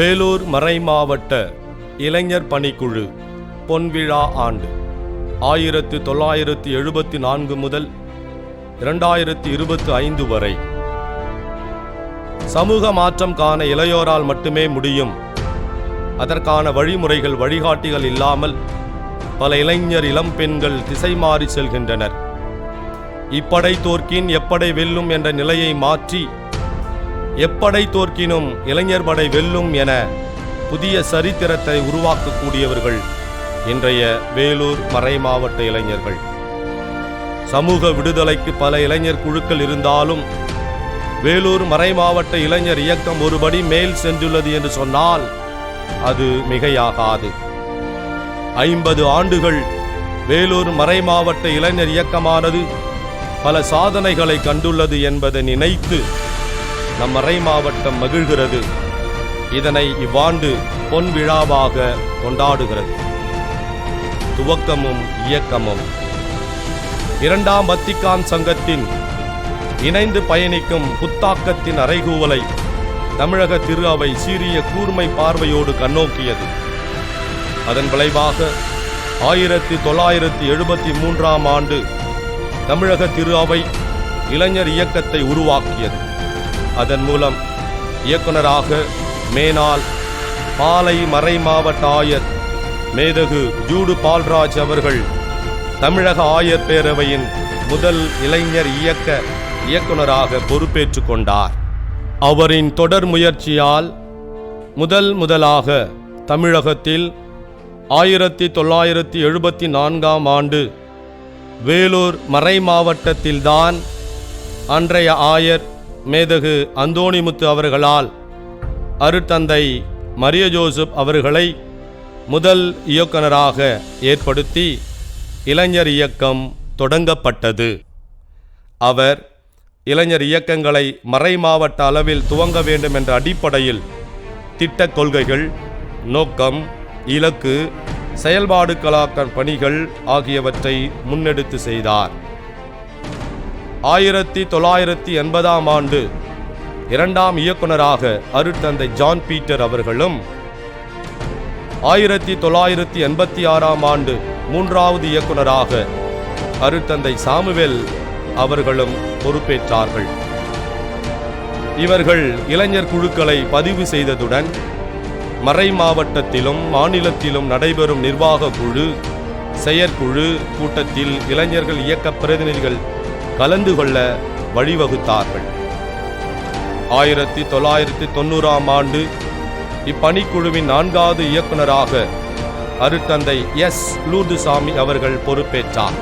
வேலூர் மறைமாவட்ட இளைஞர் பணிக்குழு பொன்விழா ஆண்டு ஆயிரத்து தொள்ளாயிரத்து எழுபத்தி நான்கு முதல் இரண்டாயிரத்து இருபத்தி ஐந்து வரை. சமூக மாற்றம் காண இளையோரால் மட்டுமே முடியும். அதற்கான வழிமுறைகள் வழிகாட்டிகள் இல்லாமல் பல இளைஞர் இளம் பெண்கள் திசை மாறி செல்கின்றனர். இப்படை தோற்கின் எப்படை வெல்லும் என்ற நிலையை மாற்றி எப்படை தோற்கினும் இளைஞர் படை வெல்லும் என புதிய சரித்திரத்தை உருவாக்கக்கூடியவர்கள் இன்றைய வேலூர் மறைமாவட்ட இளைஞர்கள். சமூக விடுதலைக்கு பல இளைஞர் குழுக்கள் இருந்தாலும் வேலூர் மறைமாவட்ட இளைஞர் இயக்கம் ஒருபடி மேல் சென்றுள்ளது என்று சொன்னால் அது மிகையாகாது. ஐம்பது ஆண்டுகள் வேலூர் மறைமாவட்ட இளைஞர் இயக்கமானது பல சாதனைகளை கண்டுள்ளது என்பதை நினைத்து நம் மறை மாவட்டம் மகிழ்கிறது. இதனை இவ்வாண்டு பொன் விழாவாக கொண்டாடுகிறது. துவக்கமும் இயக்கமும். இரண்டாம் வத்திக்கான் சங்கத்தின் இணைந்து பயணிக்கும் புத்தாக்கத்தின் அறைகூவலை தமிழக திரு அவை சீரிய கூர்மை பார்வையோடு கண்ணோக்கியது. அதன் விளைவாக ஆயிரத்தி தொள்ளாயிரத்தி எழுபத்தி மூன்றாம் ஆண்டு தமிழக திரு அவை இளைஞர் இயக்கத்தை உருவாக்கியது. அதன் மூலம் இயக்குனராக மேனால் பாலை மறை மாவட்ட ஆயர் மேதகு ஜூடு பால்ராஜ் அவர்கள் தமிழக ஆயர் பேரவையின் முதல் இளைஞர் இயக்க இயக்குனராக பொறுப்பேற்றுக் கொண்டார். அவரின் தொடர் முயற்சியால் முதல் முதலாக தமிழகத்தில் ஆயிரத்தி தொள்ளாயிரத்தி எழுபத்தி நான்காம் ஆண்டு வேலூர் மறை மாவட்டத்தில்தான் அன்றைய ஆயர் மேதகு அந்தோணிமுத்து அவர்களால் அருட்தந்தை மரிய ஜோசப் அவர்களை முதல் இயக்குனராக ஏற்படுத்தி இளைஞர் இயக்கம் தொடங்கப்பட்டது. அவர் இளைஞர் இயக்கங்களை மறை மாவட்ட அளவில் துவங்க வேண்டும் என்ற அடிப்படையில் திட்டக் கொள்கைகள் நோக்கம் இலக்கு செயல்பாடுகளாக்க பணிகள் ஆகியவற்றை முன்னெடுத்து செய்தார். ஆயிரத்தி தொள்ளாயிரத்தி எண்பதாம் ஆண்டு இரண்டாம் இயக்குனராக அருட்தந்தை ஜான் பீட்டர் அவர்களும் ஆயிரத்தி தொள்ளாயிரத்தி எண்பத்தி ஆறாம் ஆண்டு மூன்றாவது இயக்குனராக அருட்தந்தை சாமுவேல் அவர்களும் பொறுப்பேற்றார்கள். இவர்கள் இளைஞர் குழுக்களை பதிவு செய்ததுடன் மறை மாவட்டத்திலும் மாநிலத்திலும் நடைபெறும் நிர்வாக குழு செயற்குழு கூட்டத்தில் இளைஞர்கள் இயக்க பிரதிநிதிகள் கலந்து கொள்ள வழிவகுத்தார்கள். ஆயிரத்தி தொள்ளாயிரத்தி தொண்ணூறாம் ஆண்டு இப்பணிக்குழுவின் நான்காவது இயக்குனராக அருத்தந்தை எஸ். லூர்துசாமி அவர்கள் பொறுப்பேற்றார்.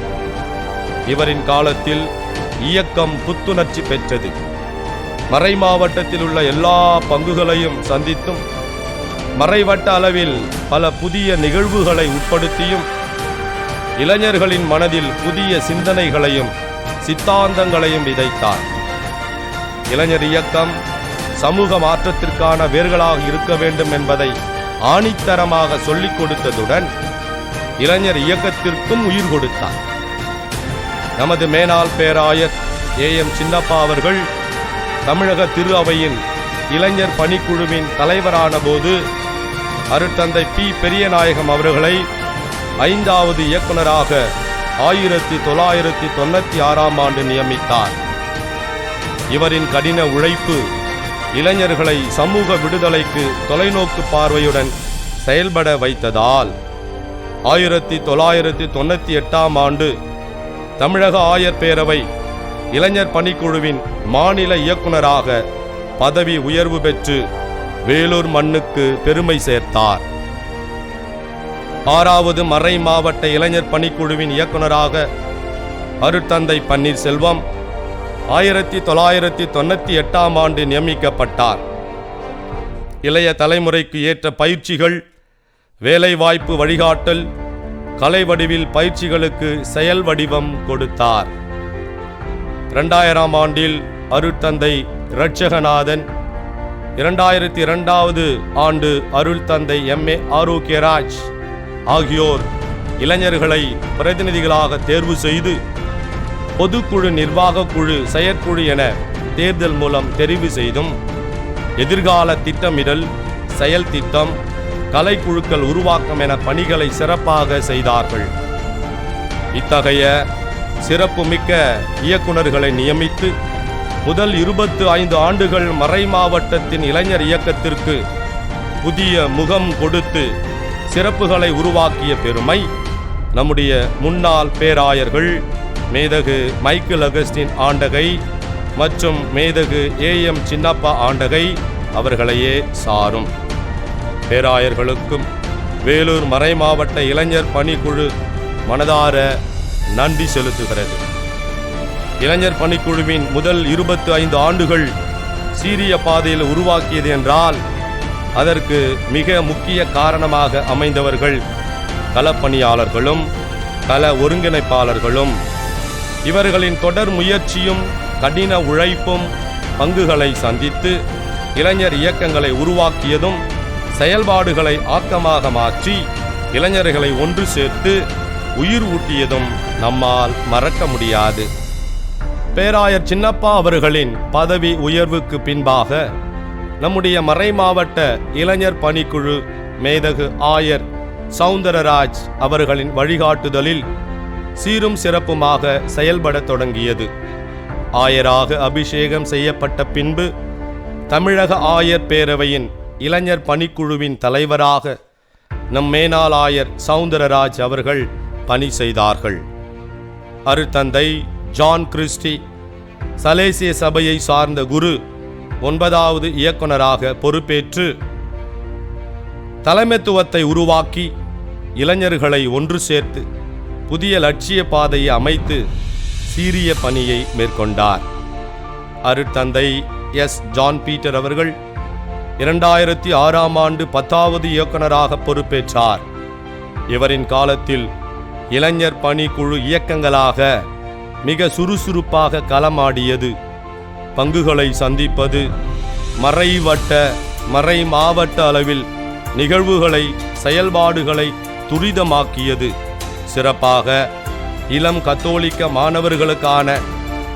இவரின் காலத்தில் இயக்கம் புத்துணர்ச்சி பெற்றது. மறை மாவட்டத்தில் உள்ள எல்லா பங்குகளையும் சந்தித்தும் மறைவட்ட அளவில் பல புதிய நிகழ்வுகளை உட்படுத்தியும் இளைஞர்களின் மனதில் புதிய சிந்தனைகளையும் சித்தாந்தங்களையும் விதைத்தார். இளைஞர் இயக்கம் சமூக மாற்றத்திற்கான வேர்களாக இருக்க வேண்டும் என்பதை ஆணித்தரமாக சொல்லிக் கொடுத்ததுடன் இளைஞர் இயக்கத்திற்கும் உயிர் கொடுத்தார். நமது மேனாள் பேராயர் ஏ. எம். சின்னப்பா அவர்கள் தமிழக திரு அவையின் இளைஞர் பணிக்குழுவின் தலைவரான போது அருட்தந்தை பி. பெரியநாயகம் அவர்களை ஐந்தாவது இயக்குனராக ஆயிரத்தி தொள்ளாயிரத்தி தொண்ணூற்றி ஆறாம் ஆண்டு நியமித்தார். இவரின் கடின உழைப்பு இளைஞர்களை சமூக விடுதலைக்கு தொலைநோக்கு பார்வையுடன் செயல்பட வைத்ததால் ஆயிரத்தி தொள்ளாயிரத்தி தொண்ணூற்றி எட்டாம் ஆண்டு தமிழக ஆயர் பேரவை இளைஞர் பணிக்குழுவின் மாநில இயக்குனராக பதவி உயர்வு பெற்று வேலூர் மண்ணுக்கு பெருமை சேர்த்தார். ஆறாவது மறை மாவட்ட இளைஞர் பணிக்குழுவின் இயக்குனராக அருட்தந்தை பன்னீர்செல்வம் ஆயிரத்தி தொள்ளாயிரத்தி தொண்ணூற்றி எட்டாம் ஆண்டு நியமிக்கப்பட்டார். இளைய தலைமுறைக்கு ஏற்ற பயிற்சிகள் வேலைவாய்ப்பு வழிகாட்டல் கலை வடிவில் பயிற்சிகளுக்கு செயல் வடிவம் கொடுத்தார். இரண்டாயிரம் ஆண்டில் அருட்தந்தை இரட்சகநாதன் இரண்டாயிரத்தி இரண்டாவது ஆண்டு அருள் தந்தை எம் ஏ ஆரோக்கியராஜ். ஆகியோர் இளைஞர்களை பிரதிநிதிகளாக தேர்வு செய்து பொதுக்குழு நிர்வாகக் குழு செயற்குழு என தேர்தல் மூலம் தெரிவு செய்தும் எதிர்கால திட்டமிடல் செயல் திட்டம் கலைக்குழுக்கள் உருவாக்கம் என பணிகளை சிறப்பாக செய்தார்கள். இத்தகைய சிறப்புமிக்க இயக்குனர்களை நியமித்து முதல் இருபத்து ஐந்து ஆண்டுகள் மறை மாவட்டத்தின் இளைஞர் இயக்கத்திற்கு புதிய முகம் கொடுத்து சிறப்புகளை உருவாக்கிய பெருமை நம்முடைய முன்னாள் பேராயர்கள் மேதகு மைக்கேல் அகஸ்டின் ஆண்டகை மற்றும் மேதகு ஏஎம் சின்னப்பா ஆண்டகை அவர்களையே சாரும். பேராயர்களுக்கும் வேலூர் மறைமாவட்ட இளைஞர் பணிக்குழு மனதார நன்றி செலுத்துகிறது. இளைஞர் பணிக்குழுவின் முதல் இருபத்து ஐந்து ஆண்டுகள் சீரிய பாதையில் உருவாக்கியது என்றால் அதற்கு மிக முக்கிய காரணமாக அமைந்தவர்கள் களப்பணியாளர்களும் கள ஒருங்கிணைப்பாளர்களும். இவர்களின் தொடர் முயற்சியும் கடின உழைப்பும் பங்குகளை சந்தித்து இளைஞர் இயக்கங்களை உருவாக்கியதும் செயல்பாடுகளை ஆக்கமாக மாற்றி இளைஞர்களை ஒன்று சேர்த்து உயிர் ஊட்டியதும் நம்மால் மறக்க முடியாது. பேராயர் சின்னப்பா அவர்களின் பதவி உயர்வுக்கு பின்பாக நம்முடைய மறைமாவட்ட இளைஞர் பணிக்குழு மேதகு ஆயர் சவுந்தரராஜ் அவர்களின் வழிகாட்டுதலில் சீரும் சிறப்புமாக செயல்படத் தொடங்கியது. ஆயராக அபிஷேகம் செய்யப்பட்ட பின்பு தமிழக ஆயர் பேரவையின் இளைஞர் பணிக்குழுவின் தலைவராக நம் மேனாள் ஆயர் சவுந்தரராஜ் அவர்கள் பணி செய்தார்கள். அருத்தந்தை ஜான் கிறிஸ்டி சலேசிய சபையை சார்ந்த குரு ஒன்பதாவது இயக்குனராக பொறுப்பேற்று தலைமைத்துவத்தை உருவாக்கி இளைஞர்களை ஒன்று சேர்த்து புதிய லட்சிய பாதையை அமைத்து சீரிய பணியை மேற்கொண்டார். அருட்தந்தை எஸ். ஜான் பீட்டர் அவர்கள் இரண்டாயிரத்தி ஆறாம் ஆண்டு பத்தாவது இயக்குனராக பொறுப்பேற்றார். இவரின் காலத்தில் இளைஞர் பணிக்குழு இயக்கங்களாக மிக சுறுசுறுப்பாக களமாடியது. பங்குகளை சந்திப்பது மறைவட்ட மறை மாவட்ட அளவில் நிகழ்வுகளை செயல்பாடுகளை துரிதமாக்கியது. சிறப்பாக இளம் கத்தோலிக்க மாணவர்களுக்கான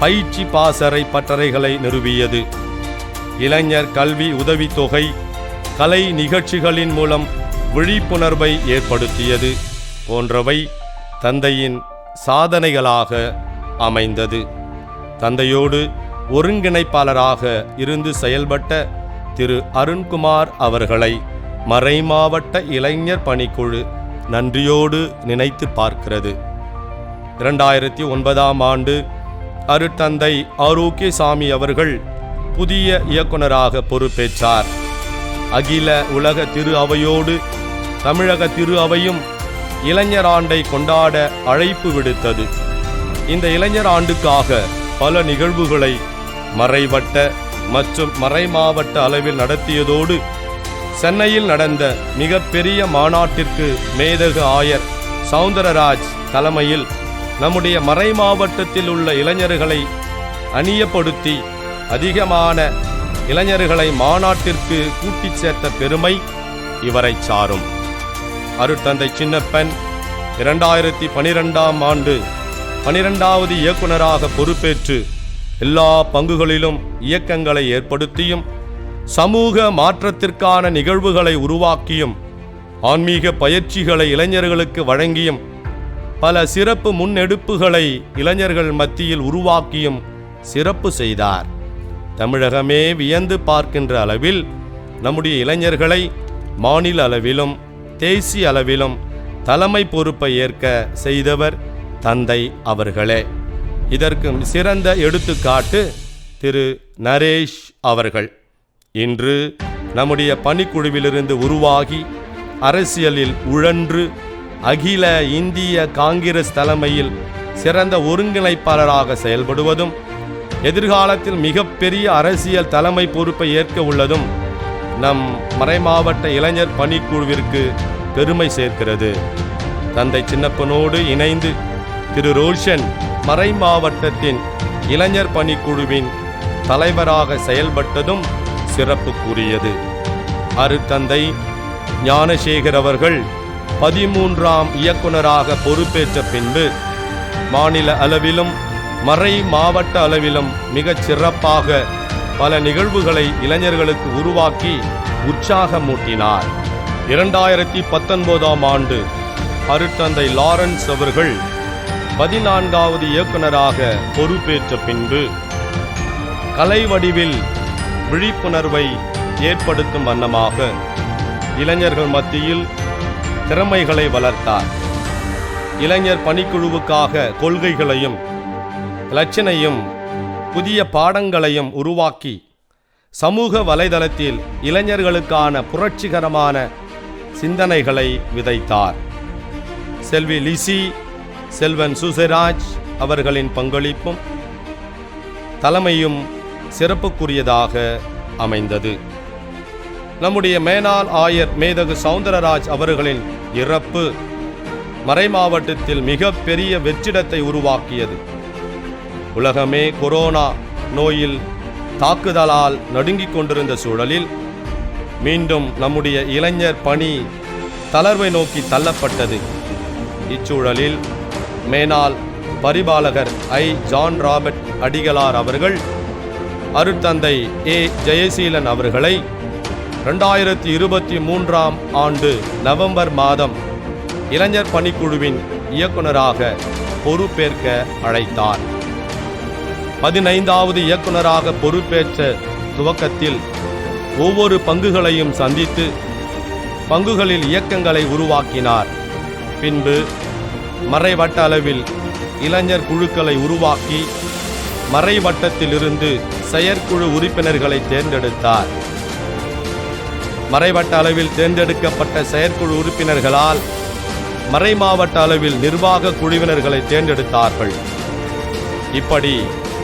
பயிற்சி பாசறை பட்டறைகளை நிறுவியது. இளைஞர் கல்வி உதவித்தொகை கலை நிகழ்ச்சிகளின் மூலம் விழிப்புணர்வை ஏற்படுத்தியது போன்றவை தந்தையின் சாதனைகளாக அமைந்தது. தந்தையோடு ஒருங்கிணைப்பாளராக இருந்து செயல்பட்ட திரு அருண்குமார் அவர்களை மறைமாவட்ட இளைஞர் பணிக்குழு நன்றியோடு நினைத்து பார்க்கிறது. இரண்டாயிரத்தி ஒன்பதாம் ஆண்டு அருட்தந்தை ஆரோக்கியசாமி அவர்கள் புதிய இயக்குனராக பொறுப்பேற்றார். அகில உலக திரு அவையோடு தமிழக திரு அவையும் இளைஞர் ஆண்டை கொண்டாட அழைப்பு விடுத்தது. இந்த இளைஞர் ஆண்டுக்காக பல நிகழ்வுகளை மறைவட்ட மற்றும் மறைமாவட்ட அளவில் நடத்தியதோடு சென்னையில் நடந்த மிகப்பெரிய மாநாட்டிற்கு மேதகு ஆயர் சவுந்தரராஜ் தலைமையில் நம்முடைய மறைமாவட்டத்தில் உள்ள இளைஞர்களை அணியப்படுத்தி அதிகமான இளைஞர்களை மாநாட்டிற்கு கூட்டிச் சேர்த்த பெருமை இவரை சாரும். அருட்தந்தை சின்னப்பன் இரண்டாயிரத்தி பனிரெண்டாம் ஆண்டு பனிரெண்டாவது இயக்குனராக பொறுப்பேற்று எல்லா பங்குகளிலும் இயக்கங்களை ஏற்படுத்தியும் சமூக மாற்றத்திற்கான நிகழ்வுகளை உருவாக்கியும் ஆன்மீக பயிற்சிகளை இளைஞர்களுக்கு வழங்கியும் பல சிறப்பு முன்னெடுப்புகளை இளைஞர்கள் மத்தியில் உருவாக்கியும் சிறப்பு செய்தார். தமிழகமே வியந்து பார்க்கின்ற அளவில் நம்முடைய இளைஞர்களை மாநில அளவிலும் தேசிய அளவிலும் தலைமை பொறுப்பை ஏற்க செய்தவர் தந்தை அவர்களே. இதற்கு சிறந்த எடுத்துக்காட்டு திரு நரேஷ் அவர்கள். இன்று நம்முடைய பணிக்குழுவிலிருந்து உருவாகி அரசியலில் உழன்று அகில இந்திய காங்கிரஸ் தலைமையில் சிறந்த ஒருங்கிணைப்பாளராக செயல்படுவதும் எதிர்காலத்தில் மிகப்பெரிய அரசியல் தலைமை பொறுப்பை ஏற்க உள்ளதும் நம் மறைமாவட்ட இளைஞர் பணிக்குழுவிற்கு பெருமை சேர்க்கிறது. தந்தை சின்னப்பனோடு இணைந்து திரு ரோஷன் மறைமாவட்டத்தின் இளைஞர் பணிக்குழுவின் தலைவராக செயல்பட்டதும் சிறப்புக்குரியது. அருத்தந்தை ஞானசேகர் அவர்கள் பதிமூன்றாம் இயக்குனராக பொறுப்பேற்ற பின்பு மாநில அளவிலும் மறை மாவட்ட அளவிலும் மிகச் சிறப்பாக பல நிகழ்வுகளை இளைஞர்களுக்கு உருவாக்கி உற்சாகமூட்டினார். இரண்டாயிரத்தி பத்தொன்பதாம் ஆண்டு அருத்தந்தை லாரன்ஸ் அவர்கள் பதினான்காவது இயக்குனராக பொறுப்பேற்ற பின்பு கலை வடிவில் விழிப்புணர்வை ஏற்படுத்தும் வண்ணமாக இளைஞர்கள் மத்தியில் திறமைகளை வளர்த்தார். இளைஞர் பணிக்குழுவுக்காக கொள்கைகளையும் இலச்சினையும் புதிய பாடங்களையும் உருவாக்கி சமூக வலைதளத்தில் இளைஞர்களுக்கான புரட்சிகரமான சிந்தனைகளை விதைத்தார். செல்வி லிசி செல்வன் சுசராஜ் அவர்களின் பங்களிப்பும் தலைமையும் சிறப்புக்குரியதாக அமைந்தது. நம்முடைய மேனாள் ஆயர் மேதகு சவுந்தரராஜ் அவர்களின் இறப்பு மறைமாவட்டத்தில் மிக பெரிய வெற்றிடத்தை உருவாக்கியது. உலகமே கொரோனா நோயில் தாக்குதலால் நடுங்கிக் கொண்டிருந்த சூழலில் மீண்டும் நம்முடைய இளைஞர் பணி தளர்வை நோக்கி தள்ளப்பட்டது. இச்சூழலில் மேனால் பரிபாலகர் ஐ. ஜான் ராபர்ட் அடிகளார் அவர்கள் அருட்தந்தை ஏ. ஜெயசீலன் அவர்களை ரெண்டாயிரத்தி இருபத்தி மூன்றாம் ஆண்டு நவம்பர் மாதம் இளைஞர் பணிக்குழுவின் இயக்குனராக பொறுப்பேற்க அழைத்தார். பதினைந்தாவது இயக்குனராக பொறுப்பேற்ற துவக்கத்தில் ஒவ்வொரு பங்குகளையும் சந்தித்து பங்குகளில் இயக்கங்களை உருவாக்கினார். பின்பு மறைவட்ட அளவில் இளைஞர் குழுக்களை உருவாக்கி மறைவட்டத்திலிருந்து செயற்குழு உறுப்பினர்களை தேர்ந்தெடுத்தார். மறைவட்ட அளவில் தேர்ந்தெடுக்கப்பட்ட செயற்குழு உறுப்பினர்களால் மறைமாவட்ட அளவில் நிர்வாக குழுவினர்களை தேர்ந்தெடுத்தார்கள். இப்படி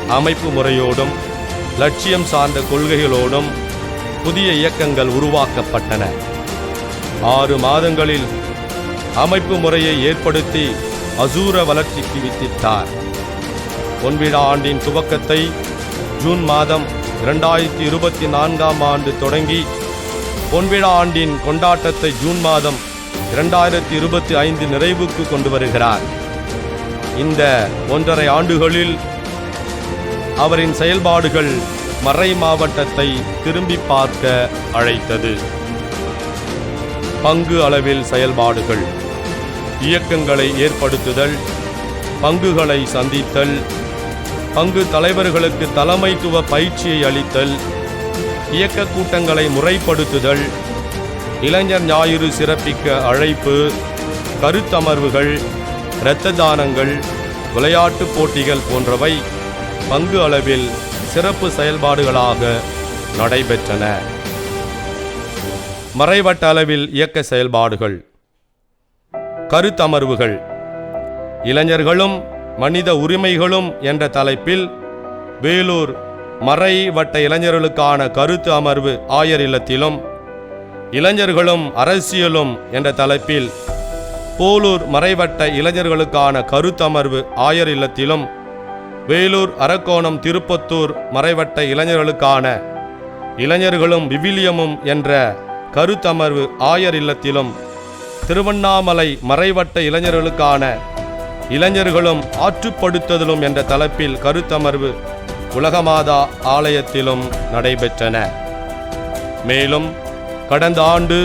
அமைப்பு முறையோடும் லட்சியம் சார்ந்த கொள்கைகளோடும் புதிய இயக்கங்கள் உருவாக்கப்பட்டன. ஆறு மாதங்களில் அமைப்பு முறையை ஏற்படுத்தி அசூர வளர்ச்சிக்கு வித்திட்டார். பொன்விழா ஆண்டின் துவக்கத்தை ஜூன் மாதம் இரண்டாயிரத்தி இருபத்தி நான்காம் ஆண்டு தொடங்கி பொன்விழா ஆண்டின் கொண்டாட்டத்தை ஜூன் மாதம் இரண்டாயிரத்தி இருபத்தி ஐந்து நிறைவுக்கு கொண்டு வருகிறார். இந்த ஒன்றரை ஆண்டுகளில் அவரின் செயல்பாடுகள் மறை மாவட்டத்தை திரும்பி பார்க்க அழைத்தது. பங்கு அளவில் செயல்பாடுகள். இயக்கங்களை ஏற்படுத்துதல் பங்குகளை சந்தித்தல் பங்கு தலைவர்களுக்கு தலைமைத்துவ பயிற்சியை அளித்தல் இயக்க கூட்டங்களை முறைப்படுத்துதல் இளைஞர் ஞாயிறு சிறப்பிக்க அழைப்பு கருத்தமர்வுகள் இரத்த தானங்கள் விளையாட்டுப் போட்டிகள் போன்றவை பங்கு அளவில் சிறப்பு செயல்பாடுகளாக நடைபெற்றன. மறைவட்ட அளவில் இயக்க செயல்பாடுகள். கருத்தமர்வுகள். இளைஞர்களும் மனித உரிமைகளும் என்ற தலைப்பில் வேலூர் மறை வட்ட இளைஞர்களுக்கான கருத்து அமர்வு ஆயர் இல்லத்திலும் இளைஞர்களும் அரசியலும் என்ற தலைப்பில் போலூர் மறைவட்ட இளைஞர்களுக்கான கருத்தமர்வு ஆயர் இல்லத்திலும் வேலூர் அரக்கோணம் திருப்பத்தூர் மறைவட்ட இளைஞர்களுக்கான இளைஞர்களும் விவிலியமும் என்ற கருத்தமர்வு ஆயர் இல்லத்திலும் திருவண்ணாமலை மறைவட்ட இளைஞர்களுக்கான இளைஞர்களும் ஆற்றுப்படுத்துதலும் என்ற தலைப்பில் கருத்தமர்வு உலகமாதா ஆலயத்திலும் நடைபெற்றன. மேலும் கடந்த ஆண்டு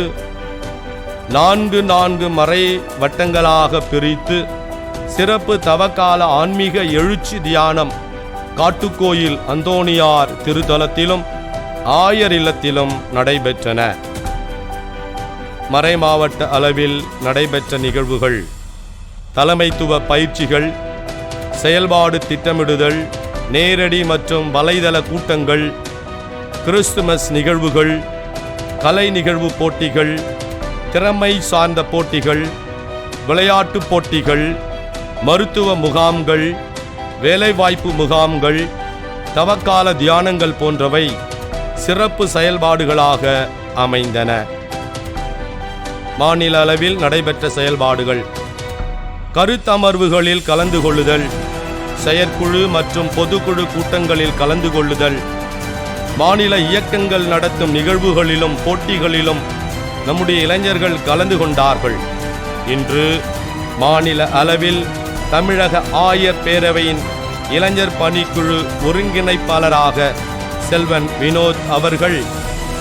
நான்கு நான்கு மறை வட்டங்களாக பிரித்து சிறப்பு தவக்கால ஆன்மீக எழுச்சி தியானம் காட்டுக்கோயில் அந்தோணியார் திருத்தலத்திலும் ஆயர் இல்லத்திலும் நடைபெற்றன. மறைமாவட்ட அளவில் நடைபெற்ற நிகழ்வுகள் தலைமைத்துவ பயிற்சிகள் செயல்பாடு திட்டமிடுதல் நேரடி மற்றும் வலைதள கூட்டங்கள் கிறிஸ்துமஸ் நிகழ்வுகள் கலை நிகழ்வு போட்டிகள் திறமை சார்ந்த போட்டிகள் விளையாட்டுப் போட்டிகள் மருத்துவ முகாம்கள் வேலைவாய்ப்பு முகாம்கள் தவக்கால தியானங்கள் போன்றவை சிறப்பு செயல்பாடுகளாக அமைந்தன. மாநில அளவில் நடைபெற்ற செயல்பாடுகள். கருத்தமர்வுகளில் கலந்து கொள்ளுதல் செயற்குழு மற்றும் பொதுக்குழு கூட்டங்களில் கலந்து கொள்ளுதல் மாநில இயக்கங்கள் நடத்தும் நிகழ்வுகளிலும் போட்டிகளிலும் நம்முடைய இளைஞர்கள் கலந்து கொண்டார்கள். இன்று மாநில அளவில் தமிழக ஆயர் பேரவையின் இளைஞர் பணிக்குழு ஒருங்கிணைப்பாளராக செல்வன் வினோத் அவர்கள்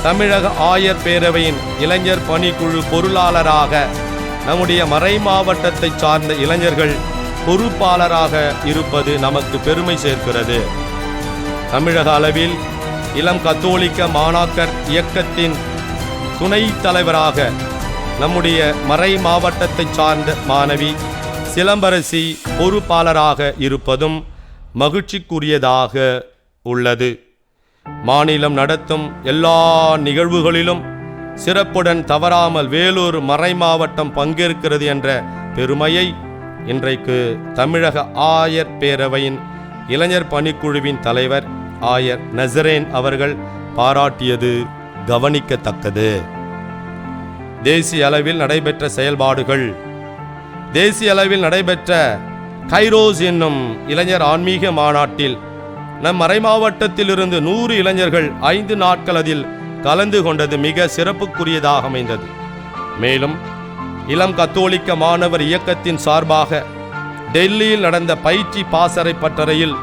தமிழக ஆயர் பேரவையின் இளைஞர் பணிக்குழு பொருளாளராக நம்முடைய மறை மாவட்டத்தை சார்ந்த இளைஞர்கள் பொறுப்பாளராக இருப்பது நமக்கு பெருமை சேர்க்கிறது. தமிழக அளவில் இளம் கத்தோலிக்க மாணாக்கர் இயக்கத்தின் துணைத் தலைவராக நம்முடைய மறை மாவட்டத்தை சார்ந்த மாணவி சிலம்பரசி பொறுப்பாளராக இருப்பதும் மகிழ்ச்சிக்குரியதாக உள்ளது. மாநிலம் நடத்தும் எல்லா நிகழ்வுகளிலும் சிறப்புடன் தவறாமல் வேலூர் மறை மாவட்டம் பங்கேற்கிறது என்ற பெருமையை இன்றைக்கு தமிழக ஆயர் பேரவையின் இளைஞர் பணிக்குழுவின் தலைவர் ஆயர் நசரேன் அவர்கள் பாராட்டியது கவனிக்கத்தக்கது. தேசிய அளவில் நடைபெற்ற செயல்பாடுகள். தேசிய அளவில் நடைபெற்ற கைரோஸ் என்னும் இளைஞர் ஆன்மீக மாநாட்டில் நம் மறைமாவட்டத்திலிருந்து நூறு இளைஞர்கள் ஐந்து நாட்கள் அதில் கலந்து கொண்டது மிக சிறப்புக்குரியதாக அமைந்தது. மேலும் இளம் கத்தோலிக்க மாணவர் இயக்கத்தின் சார்பாக டெல்லியில் நடந்த பயிற்சி பாசறை பட்டறையில்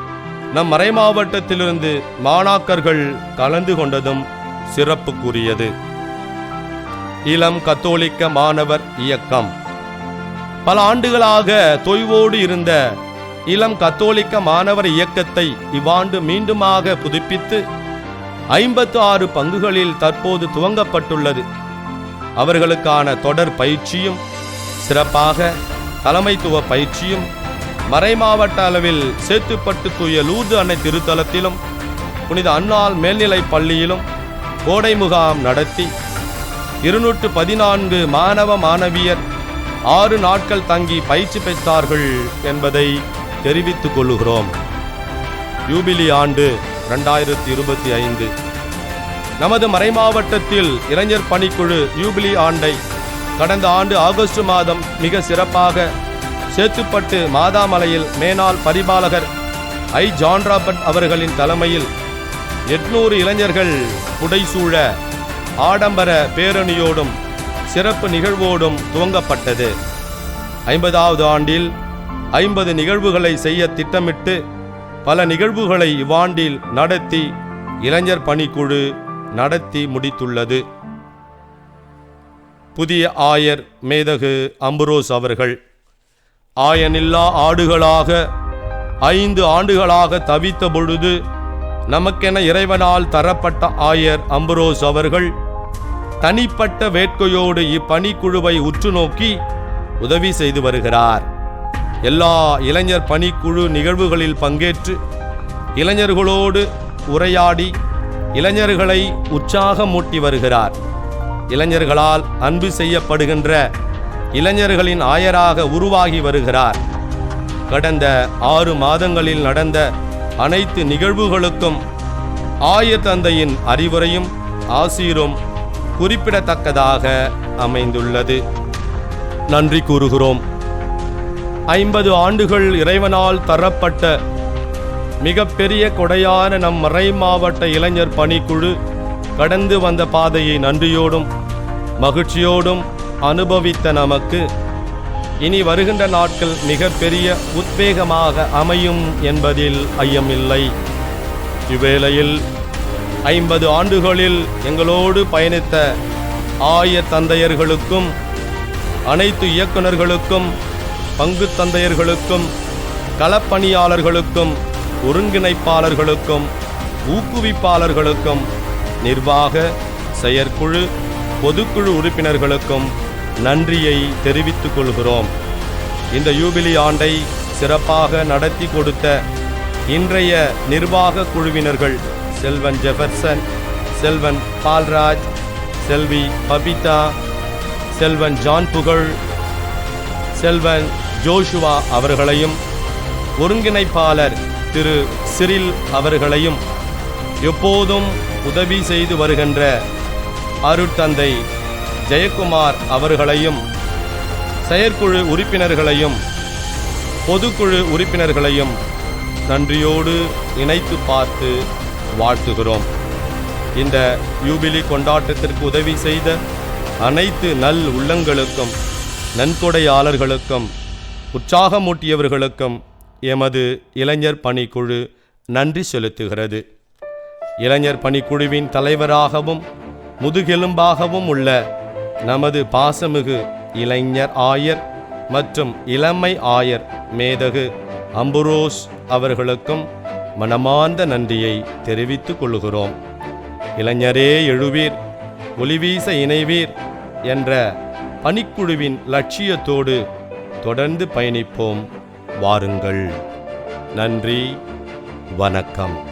நம் மறைமாவட்டத்திலிருந்து மாணாக்கர்கள் கலந்து கொண்டதும் சிறப்புக்குரியது. இளம் கத்தோலிக்க மாணவர் இயக்கம். பல ஆண்டுகளாக தொய்வோடு இருந்த இளம் கத்தோலிக்க மாணவர் இயக்கத்தை இவ்வாண்டு மீண்டுமாக புதுப்பித்து ஐம்பத்து ஆறு பங்குகளில் தற்போது துவங்கப்பட்டுள்ளது. அவர்களுக்கான தொடர் பயிற்சியும் சிறப்பாக தலைமைத்துவ பயிற்சியும் மறைமாவட்ட அளவில் சேத்துப்பட்டு தூய லூர்து அன்னை திருத்தலத்திலும் புனித அன்னாள் மேல்நிலைப் பள்ளியிலும் கோடை முகாம் நடத்தி இருநூற்று பதினான்கு மாணவ மாணவியர் ஆறு நாட்கள் தங்கி பயிற்சி பெற்றார்கள் என்பதை தெரிவித்துக் கொள்ளுகிறோம். யூபிலி ஆண்டு ரெண்டாயிரத்தி இருபத்தி ஐந்து. நமது மறைமாவட்டத்தில் இளைஞர் பணிக்குழு யூபிலி ஆண்டை கடந்த ஆண்டு ஆகஸ்ட் மாதம் மிக சிறப்பாக சேத்துப்பட்டு மாதாமலையில் மேனாள் பரிபாலகர் ஐ. ஜான்ராபட் அவர்களின் தலைமையில் எட்நூறு இளைஞர்கள் புடைசூழ ஆடம்பர பேரணியோடும் சிறப்பு நிகழ்வோடும் துவங்கப்பட்டது. ஐம்பதாவது ஆண்டில் ஐம்பது நிகழ்வுகளை செய்ய திட்டமிட்டு பல நிகழ்வுகளை இவ்வாண்டில் நடத்தி இளைஞர் பணிக்குழு நடத்தி முடித்துள்ளது. புதிய ஆயர் மேதகு அம்புரோஸ் அவர்கள் ஆயனில்லா ஆடுகளாக ஐந்து ஆண்டுகளாக தவித்த பொழுது நமக்கென இறைவனால் தரப்பட்ட ஆயர் அம்புரோஸ் அவர்கள் தனிப்பட்ட வேட்கையோடு இப்பணிக்குழுவை உற்று நோக்கி உதவி செய்து வருகிறார். எல்லா இளைஞர் பணிக்குழு நிகழ்வுகளில் பங்கேற்று இளைஞர்களோடு உரையாடி இளைஞர்களை உற்சாகமூட்டி வருகிறார். இளைஞர்களால் அன்பு செய்யப்படுகின்ற இளைஞர்களின் ஆயராக உருவாகி வருகிறார். கடந்த ஆறு மாதங்களில் நடந்த அனைத்து நிகழ்வுகளுக்கும் ஆய தந்தையின் அறிவுரையும் ஆசீரும் குறிப்பிடத்தக்கதாக அமைந்துள்ளது. நன்றி கூறுகிறோம். ஐம்பது ஆண்டுகள் இறைவனால் தரப்பட்ட மிகப்பெரிய கொடையான நம் மறை மாவட்ட இளைஞர் பணிக்குழு கடந்து வந்த பாதையை நன்றியோடும் மகிழ்ச்சியோடும் அனுபவித்த நமக்கு இனி வருகின்ற நாட்கள் மிகப்பெரிய உத்வேகமாக அமையும் என்பதில் ஐயமில்லை. இவ்வேளையில் ஐம்பது ஆண்டுகளில் எங்களோடு பயணித்த ஆய தந்தையர்களுக்கும் அனைத்து இயக்குனர்களுக்கும் பங்கு தந்தையர்களுக்கும் களப்பணியாளர்களுக்கும் ஒருங்கிணைப்பாளர்களுக்கும் ஊக்குவிப்பாளர்களுக்கும் நிர்வாக செயற்குழு பொதுக்குழு உறுப்பினர்களுக்கும் நன்றியை தெரிவித்துக் கொள்கிறோம். இந்த யூபிலி ஆண்டை சிறப்பாக நடத்தி கொடுத்த இன்றைய நிர்வாக குழுவினர்கள் செல்வன் ஜெஃபர்சன் செல்வன் பால்ராஜ் செல்வி பபிதா செல்வன் ஜான் புகழ் செல்வன் ஜோஷுவா அவர்களையும் ஒருங்கிணைப்பாளர் திரு சிரில் அவர்களையும் எப்போதும் உதவி செய்து வருகின்ற அருட்தந்தை ஜெயக்குமார் அவர்களையும் செயற்குழு உறுப்பினர்களையும் பொதுக்குழு உறுப்பினர்களையும் நன்றியோடு இணைத்து பார்த்து வாழ்த்துகிறோம். இந்த யூபிலி கொண்டாட்டத்திற்கு உதவி செய்த அனைத்து நல் உள்ளங்களுக்கும் நன்கொடையாளர்களுக்கும் உற்சாகமூட்டியவர்களுக்கும் எமது இளைஞர் பணிக்குழு நன்றி செலுத்துகிறது. இளைஞர் பணிக்குழுவின் தலைவராகவும் முதுகெலும்பாகவும் உள்ள நமது பாசமிகு இளைஞர் ஆயர் மற்றும் இளமை ஆயர் மேதகு அம்புரோஸ் அவர்களுக்கும் மனமார்ந்த நன்றியை தெரிவித்துக் கொள்கிறோம் இளைஞரே எழுவீர் ஒளிவீச இணைவீர் என்ற பணிக்குழுவின் லட்சியத்தோடு தொடர்ந்து பயணிப்போம். வாருங்கள். நன்றி. வணக்கம்.